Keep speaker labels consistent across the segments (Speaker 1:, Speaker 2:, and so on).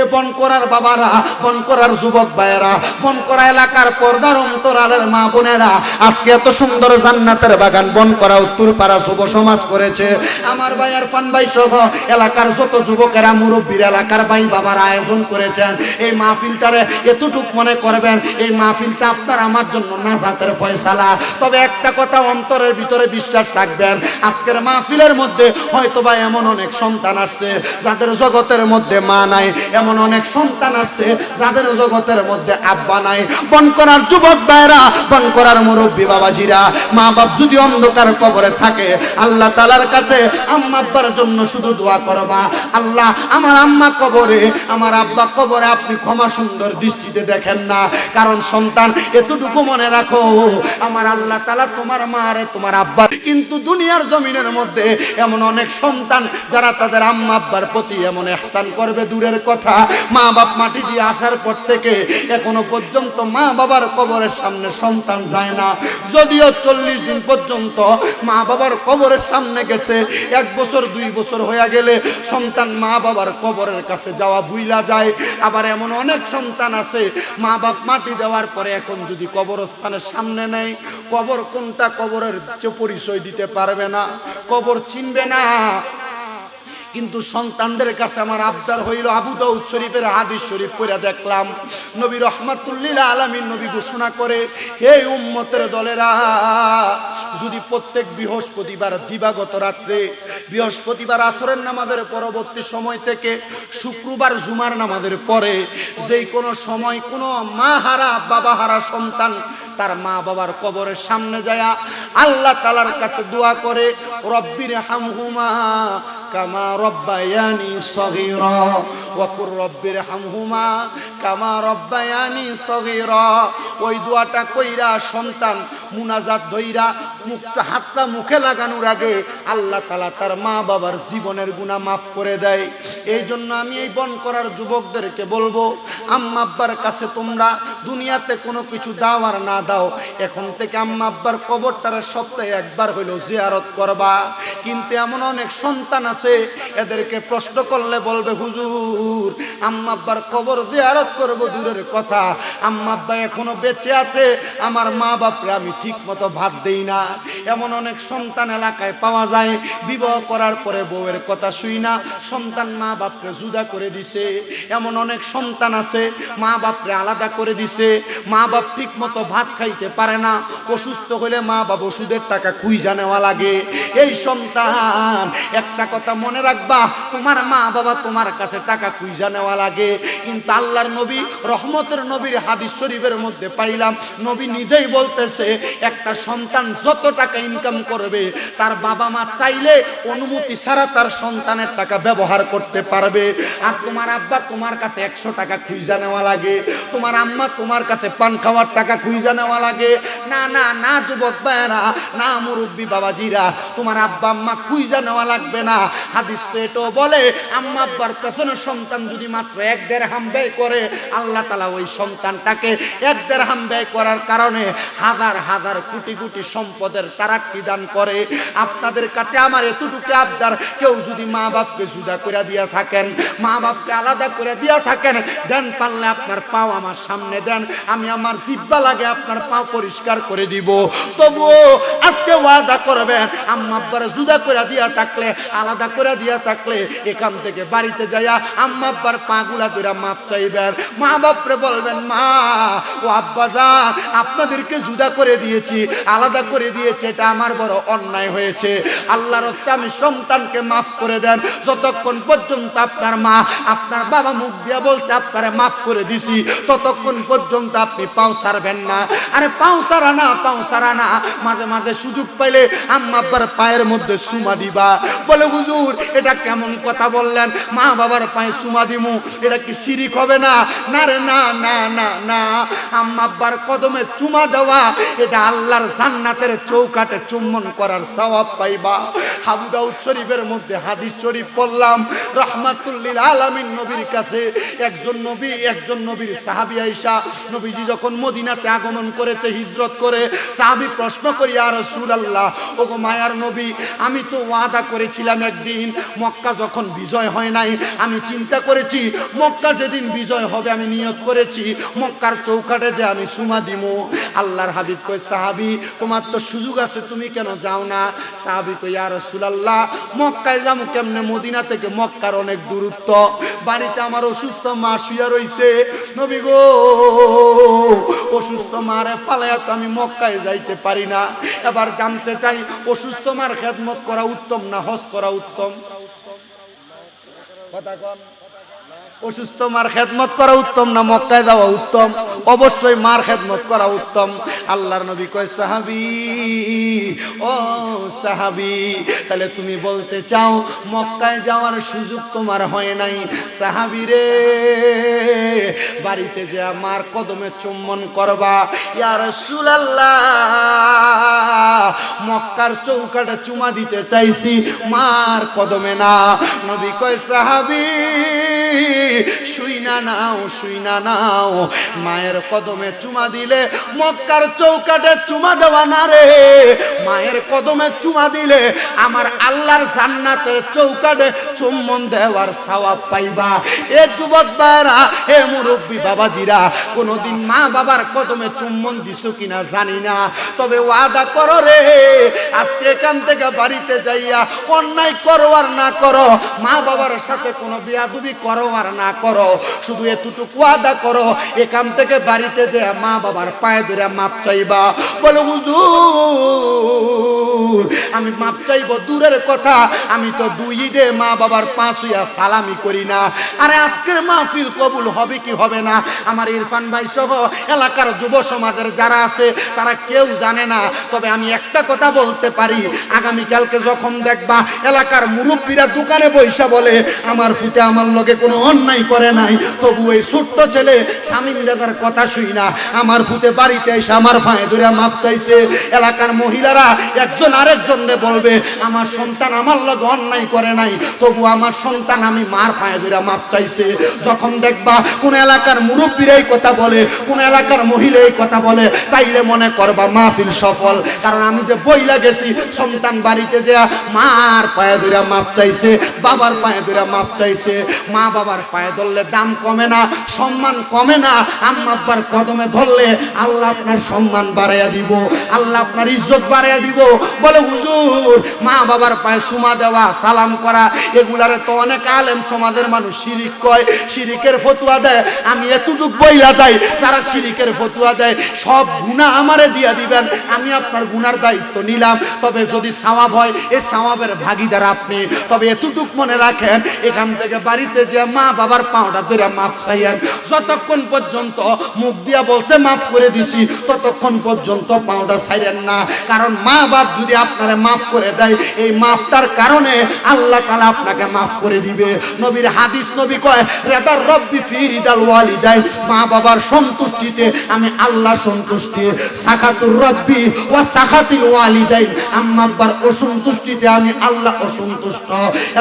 Speaker 1: এ করার বাবারা করার যুবক ভাইয়েরা করা এলাকার পর্দার অন্তরালের মা বোনেরা, আজকে এত সুন্দর জান্নাতের বাগান বন করা উত্তরপাড়া যুব সমাজ করেছে। আমার পান ভাই সহ এলাকার যত যুবকেরা, মুরব্বীর এলাকার ভাই বাবার আয়োজন করেছেন। এই মাহফিলটারে এতটুক মনে করবেন, এই মাহফিলটা আপনার আমার জন্য নাজাতের ফয়সালা। তবে একটা কথা অন্তরের ভিতরে বিশ্বাস রাখবেন, আজকের মাহফিলের মধ্যে হয়তো বা এমন অনেক সন্তান আসছে, যাদের জগতের মধ্যে মা নাই এমন অনেক সন্তান আছে যাদের জগতের মধ্যে আব্বা নাই। বন করার যুবক ভাইরা বন করার মুরব্বী বাবাজিরা মা বাপ যদি অন্ধকার কবরে থাকে, আল্লাহ তালার কাছে আম্মা আব্বার জন্য শুধু দোয়া করবা আল্লাহ, আমার আম্মা কবরে, আমার আব্বা কবরে আপনি ক্ষমা সুন্দর দৃষ্টিতে দেখেন না। কারণ সন্তান, এতটুকু মনে রাখো, আমার আল্লাহ তালা তোমার মা আরে তোমার আব্বা। কিন্তু দুনিয়ার জমিনের মধ্যে এমন অনেক সন্তান যারা তাদের আম্মা আব্বার প্রতি এমন এহসান করবে দূরের কথা। মা বাপ মাটি দিয়ে আসার পর থেকে এখনও পর্যন্ত মা বাবার কবরের সামনে সন্তান যায় না। যদিও চল্লিশ দিন পর্যন্ত মা বাবার কবরের সামনে গেছে, এক বছর, দুই বছর হয়ে গেলে সন্তান মা বাবার কবরের কাছে যাওয়া ভুইলা যায়। আবার এমন অনেক সন্তান আছে মা বাপ মাটি দেওয়ার পরে এখন যদি কবরস্থানের সামনে নেয় কবর কোনটা কবরের পরিচয় দিতে পারবে না? কবর চিনবে না। কিন্তু সন্তানদের কাছে আমার আবদার হইল আবু দাউদ শরীফের হাদিস শরীফ পড়ে দেখলাম। নবী রহমাতুল্লিল আলামিন নবী ঘোষণা করে, হে উম্মতের দলেরা, যদি প্রত্যেক বৃহস্পতিবার দিবাগত রাত্রে বৃহস্পতিবার আসরের নামাজের পরবর্তী সময় থেকে শুক্রবার জুমার নামাজের পরে যেই কোনো সময় কোনো মা হারা, বাবা হারা সন্তান তার মা বাবার কবরের সামনে যায় আল্লাহ তালার কাছে দোয়া করে রব্বির হামহুমা কামা রব্বায়ানি সগীরা ওয়াকুর রব্বির হামহুমা কামা রব্বায়ানি সগীরা। ওই দোয়াটা কইরা সন্তান মুনাজাত ধইরা মুখটা হাতটা মুখে লাগানোর আগে আল্লাহ তালা তার মা বাবার জীবনের গুণা মাফ করে দেয়। এই জন্য আমি এই বন করার যুবকদেরকে বলব, আম্মা আব্বার কাছে তোমরা দুনিয়াতে কোনো কিছু দাও আর না দাও, এখন থেকে আম্মা আব্বার কবরটারে সপ্তাহে একবার হইলেও জিয়ারত করবা। কিন্তু এমন অনেক সন্তান আছে, এদেরকে প্রশ্ন করলে বলবে, হুজুর আম্মা আব্বার কবর জিয়ারত করব দূরের কথা। আম্মা আব্বা এখনও বেঁচে আছে। আমার মা বাপরে আমি ঠিক মতো ভাত দেই না। এমন অনেক সন্তান এলাকায় পাওয়া যায়। বিবাহ করার পরে বউয়ের কথা শুই না। সন্তান মা বাপরে জুদা করে দিছে। এমন অনেক সন্তান আছে, মা বাপরে আলাদা করে দিছে। মা বাপ ঠিক মতো ভাত খাইতে পারে না। অসুস্থ হলে মা বাপ ওষুধের টাকা খুঁজা নেওয়া লাগে। এই সন্তান, একটা কথা মনে রাখবা, তোমার মা বাবা তোমার কাছে টাকা খুঁজা নেওয়া লাগে। কিন্তু আল্লাহর নবী, রহমতের নবীর হাদিস শরীফের মধ্যে পাইলাম, নবী নিজেই বলতেছে, একটা সন্তান যত টাকা ইনকাম করবে, তার বাবা মা চাইলে অনুমতি ছাড়া তার সন্তানের টাকা ব্যবহার করতে পারবে। আর তোমার আব্বা তোমার কাছে একশো টাকা খুঁজা নেওয়া লাগে। তোমার আম্মা তোমার কাছে পান খাওয়ার টাকা খুঁজা নেওয়া লাগে। না না না, যুবক ভাইয়েরা, না, মুরব্বী বাবাজিরা, তোমার আব্বা আম্মা খুঁজা নেওয়া লাগবে না। হাদিস তো এটাও বলে, আম্মা আব্বার পেছনের সন্তান যদি মাত্র এক দেড় হাম ব্যয় করে, আল্লাহ তালা ওই সন্তানটাকে এক দেড় হাম ব্যয় করার কারণে হাজার হাজার কোটি কোটি সম্পদের তারাক্কি দান করে। আপনাদের কাছে আমার এতটুকু আবদার, কেউ যদি মা বাপকে জুদা করে দিয়া থাকেন মা বাপকে আলাদা করে দিয়া থাকেন, দেন পারলে আপনার পাও আমার সামনে দেন, আমি আমার জিব্বা লাগে আপনার পাও পরিষ্কার করে দিব। তবুও আজকে ওয়াদা করবেন, আম্মা আব্বার জুদা করে দিয়া থাকলে, আলাদা করে দিয়া থাকলে, এখান থেকে বাড়িতে যাইয়া আম্মা আব্বার পাগুলা ধরে মাপ চাইবেন। মা বাপরে বলবেন, মা, ও আব্বা যান, আপনাদেরকে জুদা করে দিয়েছি, আলাদা করে দিয়েছে, এটা আমার বড় অন্যায় হয়েছে। আল্লাহর হস্তে আমি সন্তানকে মাফ করে দেন। যতক্ষণ পর্যন্ত আপনার মা, আপনার বাবা মুখ দিয়া বলছে, আপনারে মাফ করে দিছি, ততক্ষণ পর্যন্ত আপনি পাও সারবেন না। আরে পাও সারা না, পাও সারা না। মাঝে মাঝে সুযোগ পাইলে আম্মা আব্বার পায়ের মধ্যে সুমা দিবা। বলে, হুজুর, এটা কেমন কথা বললেন? মা বাবার পায়ে সুমা দিমু, এটা কি শিরিক হবে না? না রে, না না না না। আম্মা আব্বার কদমে চুমা দেওয়া, এটা আল্লাহর জান্নাতের চৌকাটে চুম্বন করার সওয়াব পাইবা। হাবু দাউদ শরীফের মধ্যে হাদিস শরীফ পড়লাম রহমাতুল্লিল আলামিন নবীর কাছে। একজন নবী, একজন নবীর সাহাবী আয়েশা, নবীজি যখন মদিনাতে আগমন করেছে, হিজরত করে, সাহাবী প্রশ্ন করি আর রাসূলুল্লাহ, ওগো মায়ার নবী, আমি তো ওয়াদা করেছিলাম একদিন, মক্কা যখন বিজয় হয় নাই, আমি চিন্তা করেছি, মক্কা যেদিন বিজয় হবে আমি নিয়ত করেছি, মক্কার চৌকাটে যে আমি সুমা দিমু। আল্লাহর হাবিব কই সাহাবি, তোমার তো সুযোগ আছে, তুমি কেন যাও না? সাহাবি কই আর রাসূলুল্লাহ, মক্কায় যাব কেমনে? মদিনা থেকে মক্কার অনেক দূরত্ব। বাড়িতে আমার অসুস্থ মা শুয়ে রইছে। নবী গো, অসুস্থ মারে ফালাইয়া তো আমি মক্কায় যাইতে পারি না। এবার জানতে চাই, অসুস্থ মার খেদমত করা উত্তম না হজ করা উত্তম? কথা কন। অসুস্থ মার খেদমত করা উত্তম না মক্কায় যাওয়া উত্তম? অবশ্যই মার খেদমত করা উত্তম। আল্লাহর নবী কয়, সাহাবি, ও সাহাবি, তাহলে তুমি বলতে চাও, মক্কায় যাওয়ার সুযোগ তোমার হয় নাই? সাহাবি রে, বাড়িতে যে মার কদমে চুম্বন করবা। ইয়ার সুলাল্লাহ মক্কার চৌকাটা চুমা দিতে চাইছি, মার কদমে না। নবী কয়, সাহাবি শুই না নাও শুই না নাও। মায়ের কদমে চুমা দিলে মক্কার চৌকাটে চুমা দেওয়া না রে। মায়ের কদমে চুমা দিলে আমার আল্লাহর জান্নাতের চৌকাটে চুম্বন দেওয়ার সওয়াব পাইবা। এ যুবক বারা এ মুরব্বী বাবাজিরা, কোনোদিন মা বাবার কদমে চুম্বন দিছো কিনা জানি না। তবে ওয়াদা করো রে, আজকে এখান থেকে বাড়িতে যাইয়া অন্যায় করো আর না করো। মা বাবার সাথে কোনো বিয়াদুবি করো আর না করো, শুধু এতটুকু ওয়াদা করো। এখান থেকে বাড়িতে যে মা বাবার পায়ে ধরে মাপ চাইবা। বলে, হুজুর, আমি মাপ চাইব, দূরের কথা। আমি তো দুই ঈদে মা বাবার পাঁচ হইয়া সালামি করি না। আরে আজকের মাহফিল কবুল হবে কি হবে না? আমার ইরফান ভাই সহ এলাকার যুব সমাজের যারা আছে, তারা কেউ জানে না। তবে আমি একটা কথা বলতে পারি, আগামীকালকে যখন দেখবা এলাকার মুরব্বীরা দোকানে বৈশা বলে, আমার ফুতে আমার লগে কোনো অন্যায় করে নাই। তবু এই ছোট্ট ছেলে স্বামী দাদার কথা শুই না। আমার ফুতে বাড়িতে এসে আমার ভাঁয়ে ধরে মাপ চাইছে। এলাকার মহিলারা একজন আরেকজনরে বলবে, আমার সন্তান আমার লগে অন্যায় করে নাই। তবু আমার সন্তান আমি মার পায়ে ধরে মাপ চাইছে। যখন দেখবা কোন এলাকার মুরব্বীর এই কথা বলে, কোন এলাকার মহিলা এই কথা বলে, তাইলে মনে করবা মাহফিল সফল। কারণ আমি যে বইলা গেছি, সন্তান বাড়িতে যে মার পায়ে ধরে মাপ চাইছে, বাবার পায়ে ধরে মাপ চাইছে। মা বাবার পায়ে ধরলে দাম কমে না, সম্মান কমে না। আম্মা আব্বার কদমে ধরলে আল্লাহ আপনার সম্মান বাড়াইয়া দিব, আল্লাহ আপনার ইজ্জত বাড়াইয়া দিব। বলে, হুজুর, মা বাবার পায়ে সুমা দেওয়া, সালাম করা, এগুলারে তো অনেক আলেম সমাজের মানুষ শিরিক কয়, শিরিকের ফতুয়া দেয়। আমি এতটুক বইলা যাই, তারা শিরিকের ফতুয়া দেয়। সব গুণা আমারে দিয়া দিবেন, আমি আপনার গুনার দায়িত্ব নিলাম। তবে যদি সাওয়াব হয় এই সাওয়াবের ভাগিদার আপনি। তবে এতটুক মনে রাখেন, এখান থেকে বাড়িতে যে মা বাবার পাওটা ধরে মাফ চাইয়েন যতক্ষণ পর্যন্ত মুখ দিয়া বলছে, মাফ করে দিছি, ততক্ষণ পর্যন্ত পাওটা ছাইরেন না। কারণ মা বাপ যদি আপনারে মাফ করে দেয়, এই মাফটার কারণে আল্লাহ তালা আপনাকে মাফ করে দিবে। নবীর হাদিস নবী কয়, রেদার রব্বি ফিরিদাল ওয়ালিদাই। মা বাবার সন্তুষ্টিতে আমি আল্লাহ সন্তুষ্টি। সাখাতুর রব্বি ও সাখাতিল ওয়ালিদাই আম্মা আব্বার অসন্তুষ্টিতে আমি আল্লাহ অসন্তুষ্ট।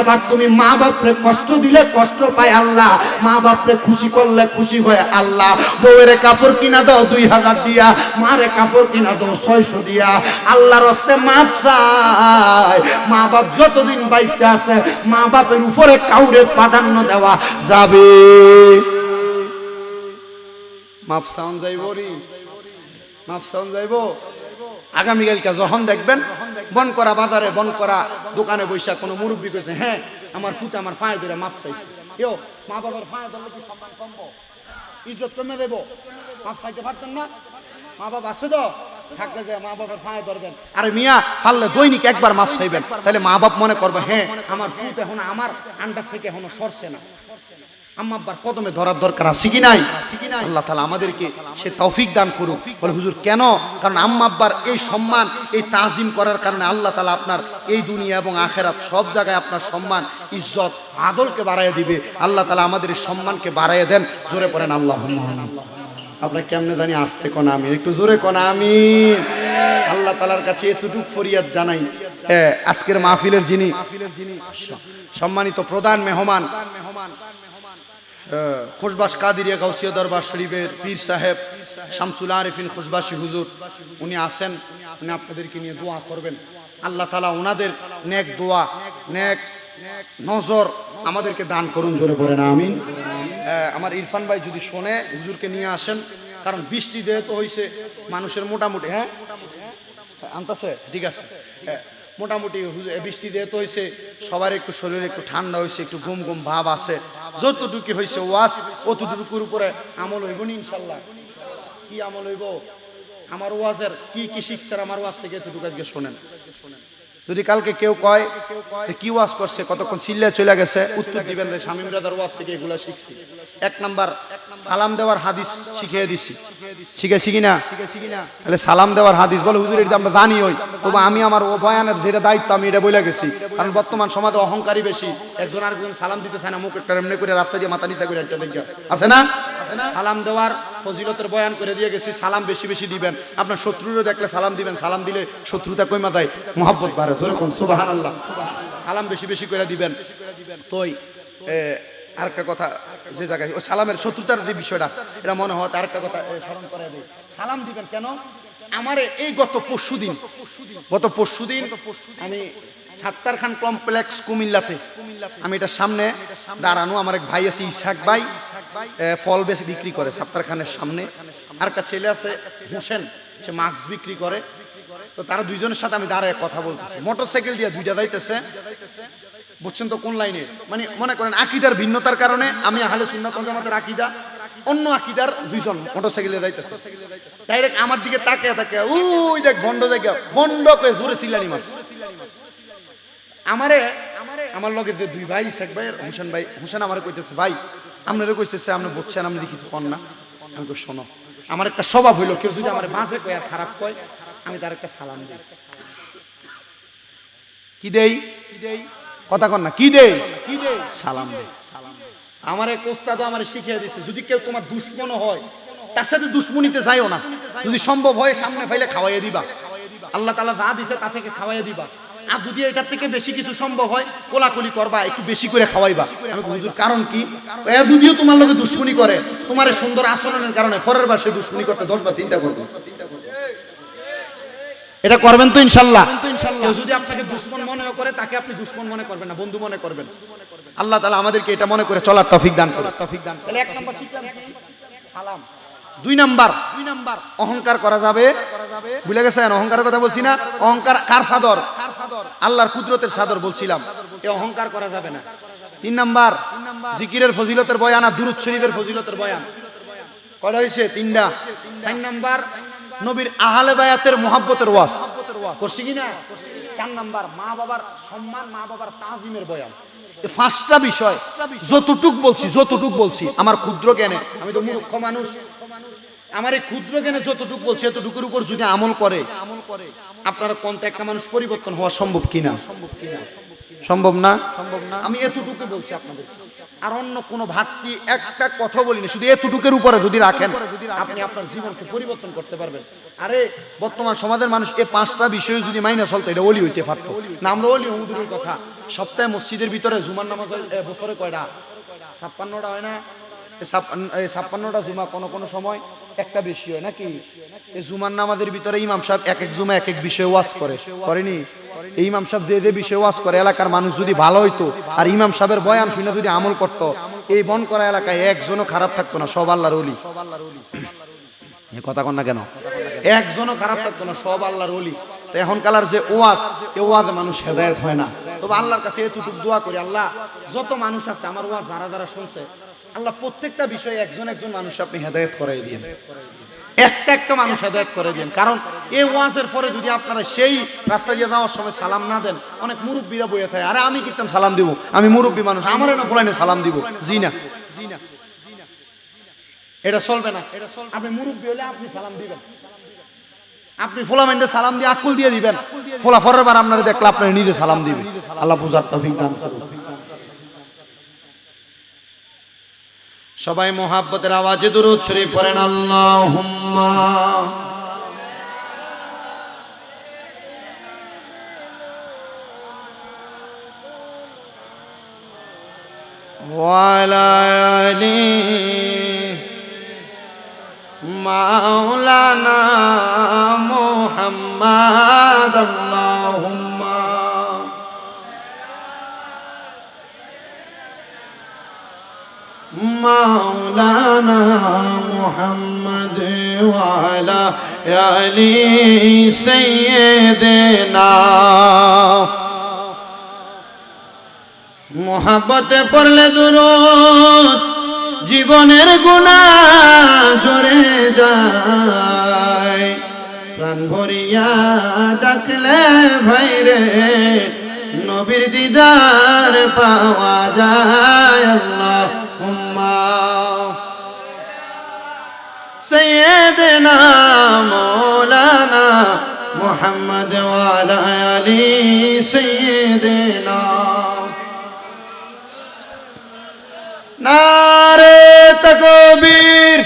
Speaker 1: এবার তুমি মা বাপরে কষ্ট দিলে কষ্ট পায় আল্লাহ। মা বাপরে খুশি করলে খুশি হয় আল্লাহ। বউয়ের কাপড় কিনা দাও দুই হাজার দিয়া, মারে কাপড় কিনা দাও ছয়শো দিয়া। আল্লাহর হস্তে মাপ চায় মা বাপ যতদিন বাইচা আছে, মা বাপের উপরে কাউরে প্রাধান্য দেওয়া যাবে। মাপ আগামীকালকে যখন দেখবেন, বন করা বাজারে, বন করা দোকানে বৈশা কোনো মুরব্বী করেছে হ্যাঁ আমার ফুটে, আমার ফায় ধরে মাপ চাইছে। কেউ মা বাবার ফায় ধরলে কি সম্মান কমবো? ইজ্জত কমে দেবো? মাপ চাইতে পারতেন না? মা বাবা আছে তো? থাকলে যে মা বাবার ফায় ধরবেন। আর মিয়া, পারলে দৈনিক একবার মাপ চাইবেন। তাহলে মা বাপ মনে করবে হ্যাঁ আমার ফুত এখন আমার আন্ডার থেকে এখনও সরছে না। আম্মা আব্বার কদমে ধরার দরকার আছে কি নাই? আল্লাহ তালা আমাদেরকে সে তৌফিক দান করুক। বলে, হুজুর, কেন? কারণ আম্মা আব্বার এই সম্মান, এই তাজিম করার কারণে আল্লাহ তালা আপনার এই দুনিয়া এবং আখেরাত সব জায়গায় আপনার সম্মান, ইজ্জত, আদলকে বাড়াইয়া দিবে। আল্লাহ তালা আমাদের এই সম্মানকে বাড়াইয়া দেন। জোরে পড়েন আল্লাহ আপনার কেমনে জানি আসতে কোন আমি একটু জোরে কোন আমি আল্লাহ তালার কাছে এতটুক ফরিয়াদ জানাই। আজকের মাহফিলের যিনি সম্মানিত প্রধান মেহমান খুশবাস কাদিরিয়া গাউসিয়া দরবার শরীফের পীর সাহেব শামসুল আরিফিন খুশবাসী হুজুর, উনি আসেন, উনি আপনাদেরকে নিয়ে দোয়া করবেন। আল্লাহ তালা ওনাদের নেক দোয়া, নেক নজর আমাদেরকে দান করুন জোরে পড়ে না আমিন আমার ইরফান ভাই যদি শোনে, হুজুরকে নিয়ে আসেন, কারণ বৃষ্টি যেহেতু হয়েছে মানুষের মোটামুটি হ্যাঁ? আনতাছে? ঠিক আছে। মোটামুটি বৃষ্টি যেহেতু হয়েছে সবার একটু শরীরে একটু ঠান্ডা হয়েছে একটু ঘুম ঘুম ভাব আছে। যতটুকু হয়েছে ওয়াস অতটুকুর উপরে আমল হইব ইনশাল্লাহ কি আমল হইব? আমার ওয়াজের কি কি শিখছে আমার ওয়াজ থেকে এতটুকু আজকে শোনেন। যদি কালকে কেউ কয় যে কি ওয়াজ করছে, কতক্ষণ চিল্লে চলে গেছে, উত্তর দিবেন যে শামীম রাজার ওয়াজ থেকে এগুলা শিখছি। এক নাম্বার, সালাম দেওয়ার হাদিস শিখিয়ে দিছি। শিখেছি কিনা? তাহলে সালাম দেওয়ার হাদিস বলে, হুজুর, এটা আমরা জানি ওই। তবে আমি আমার ও বয়ানের যেটা দায়িত্ব, আমি এটা বলে গেছি। কারণ বর্তমান সমাজে অহংকারী বেশি। একজন আরেকজন সালাম দিতে চায় না, মুখ একটা এমনি করে রাস্তা দিয়ে মাথা নিতে করে একটা দেখে। আছে না? সালাম দেওয়ার ফজিলতের বয়ান করে দিয়ে গেছি, সালাম বেশি বেশি দিবেন। আপনার শত্রুরও দেখলে সালাম দিবেন, সালাম দিলে শত্রুতা কইমা যায়, মোহাব্বত বাড়ে সুবাহান আল্লাহ সালাম বেশি বেশি করে দিবেন। তোই আরেকটা কথা যে জায়গায়, ও সালামের শত্রুতার যে বিষয়টা, এটা মনে হয় আরেকটা কথা স্মরণ করে দিই। সালাম দিবেন কেন? আমারে এই গত পরশু দিন গত পরশু দিন আমি সাত্তার খান কমপ্লেক্স কুমিল্লাতে আমি এটার সামনে দাঁড়ানো আমার এক ভাই আছে ইসাক ভাই ফল বেশ বিক্রি করে সাত্তার খানের সামনে। আর একটা ছেলে আছে হোসেন সে মাস্ক বিক্রি করে। তো তারা দুইজনের সাথে আমি দাঁড়ায় কথা বলতেছি। মোটর সাইকেল দিয়ে দুইটা যাইতেছে। বুঝছেন তো কোন লাইনে মানে মনে করেন আকিদার ভিন্নতার কারণে আমি আহলে সুন্নাত জামাতের আকিদা। অন্য আকিদার দুইজন মোটরসাইকেলে যাইতেছে। ডাইরেক্ট আমার দিকে তাকিয়ে তাকে ওই দেখ বন্ড দেখে বন্ড কয়ে জোরে চিল্লানি মাস আমারে, আমার লগে যে দুই ভাই, শেখ ভাই হোসেন ভাই, হোসেন আমার কইতেছে, ভাই, আপনারা কইতেছে, আপনি বুঝছেন, আপনি কিছু কন না? আমি কই, শোনো, আমার একটা স্বভাব হইল, কেউ যদি আমার বাঁচে কয় আর খারাপ কয়, আমি তার একটা সালাম দিই। কি দেই? কি দেই? কথা কন না কি দেই কি দেই? সালাম দেই। আমার এক ওস্তাদ আমার শিখিয়ে দিয়েছে যদি কেউ তোমার দুশ্মন হয়, তার সাথে দুশ্মনীতে যাইও না। যদি সম্ভব হয় সামনে ফাইলে খাওয়াইয়ে দিবা। আল্লাহ তালা যা দিছে তা থেকে খাওয়াইয়ে দিবা। আর যদি এটার থেকে বেশি কিছু সম্ভব হয়, কোলাকুলি করবা, একটু বেশি করে খাওয়াইবা। আমি হুজুর, কারণ কি? এ যদিও তোমার লোকে দুশ্মনী করে, তোমার সুন্দর আচরণের কারণে পরের বার সে দুশ্মনী করতে দশ বার চিন্তা করবে। এটা করবেন তো ইনশাল্লাহ। কেউ যদি আপনাকে দুশ্মন মনে করে তাকে আপনি দুশ্মন মনে করবেন না বন্ধু মনে করবেন। আল্লাহ তাআলা আমাদেরকে এটা মনে করে চলার তৌফিক দান করুন। তৌফিক দান তাহলে এক নাম্বার শিখলাম সালাম। দুই নাম্বার। দুই নাম্বার। অহংকার করা যাবে। ভুলে গেছেন? অহংকারের কথা বলছি না। অহংকার কার সাদর? কার সাদর? আল্লাহর কুদরতের সাদর বলছিলাম। এ অহংকার করা যাবে না। তিন নাম্বার। জিকিরের ফজিলতের বয়ান আর দুরুদ শরীফের ফজিলতের বয়ান। কয়টা হয়েছে তিনটা। চার নাম্বার। নবীর আহালে বায়াতের মোহাব্বতের ওয়াজ। করছি কি না? চার নাম্বার মা বাবার সম্মান মা বাবার তাজিমের বয়ান। পাঁচটা বিষয় যতটুক বলছি যতটুক বলছি আমার ক্ষুদ্র জ্ঞানে। আমি তো মূর্খ মানুষ। আমার এই ক্ষুদ্র জ্ঞানে যতটুক বলছি এতটুকুর উপর যদি আমল করে আমল করে। আপনার কোনটা একটা মানুষ পরিবর্তন হওয়া সম্ভব কিনা? সম্ভব কিনা? সম্ভব না? আমি এতটুকু বলছি আপনাদের আর অন্য কোনো ভাতটি একটা কথা বলিনি শুধু এতটুকের উপরে যদি রাখেন আপনি আপনার জীবনকে পরিবর্তন করতে পারবেন। আরে বর্তমান সমাজের মানুষ এ পাঁচটা বিষয়ে যদি মাইনে চলতো এটা অলি হইতে পারতো। না আমরা অলি হুদুরের কথা। সপ্তাহে মসজিদের ভিতরে জুমার নামাজ বছরে কয়টা? ছাপ্পান্নটা হয় না? ছাপ্পান্নটা জুমা কোনো কোনো সময় একটা বেশি হয়, নাকি? এই জুমার নামাজের ভিতরে ইমাম সাহেব এক এক জুমা এক এক বিষয়ে ওয়াজ করে। করেনি? এই ইমাম সাহেব যে যে বিষয়ে ওয়াজ করে, এলাকার মানুষ যদি ভালো হইতো, আর ইমাম সাহেবের বয়ান শুনে যদি আমল করতো, এই বন করা এলাকায় একজনও খারাপ থাকতো না, সব আল্লাহর অলি কথা কন না কেন? একজনও খারাপ থাকতো না, সব আল্লাহর অলি তো এখন কালার যে ওয়াজ, এ ওয়াজ মানুষ হেদায়ত হয় না। তবে আল্লাহর কাছে এতটুকু দোয়া করি, আল্লাহ, যত মানুষ আছে, আমার ওয়াজ যারা যারা শুনছে আল্লাহ, প্রত্যেকটা বিষয়ে একজন একজন মানুষ আপনি হেদায়ত করাই দিন একটা একটা মানুষ হেদায়ত করে দিন কারণ এই ওয়াজের পরে যদি আপনারা সেই রাস্তা দিয়ে যাওয়ার সময় সালাম না দেন, অনেক মুরব্বীরা বইয়ে থাকে, আরে, আমি কিতাম সালাম দিব। আমি মুরব্বী মানুষ, আমার না ফুলাইনে সালাম দিব। জি না এটা চলবে না। এটা চলবে আপনি মুরব্বী হলে আপনি সালাম দিবেন। আপনি ফোলামেন্টে সালাম দিয়ে আকুল দিয়ে দিবেন। ফোলা ফরের বার আপনারা দেখলে আপনার নিজে সালাম দিবেন আল্লাহ পূজার তৌফিক দান করুন সবাই মোহাব্বতের আওয়াজে দুরুদ শরীফ পড়েন আল্লাহুম্মা ওয়ালা আলি মাওলানা মুহাম্মাদ مولانا محمد وعلى آل سيدنا মোহাব্বতে পড়লে দূরত জীবনের গুণা জড়ে যায় প্রাণ ভরিয়া ডাকলে ভাইরে নবীর দিদার পাওয়া যায় আল্লাহ مولانا محمد وعلى علی سیدنا نعرے تکبیر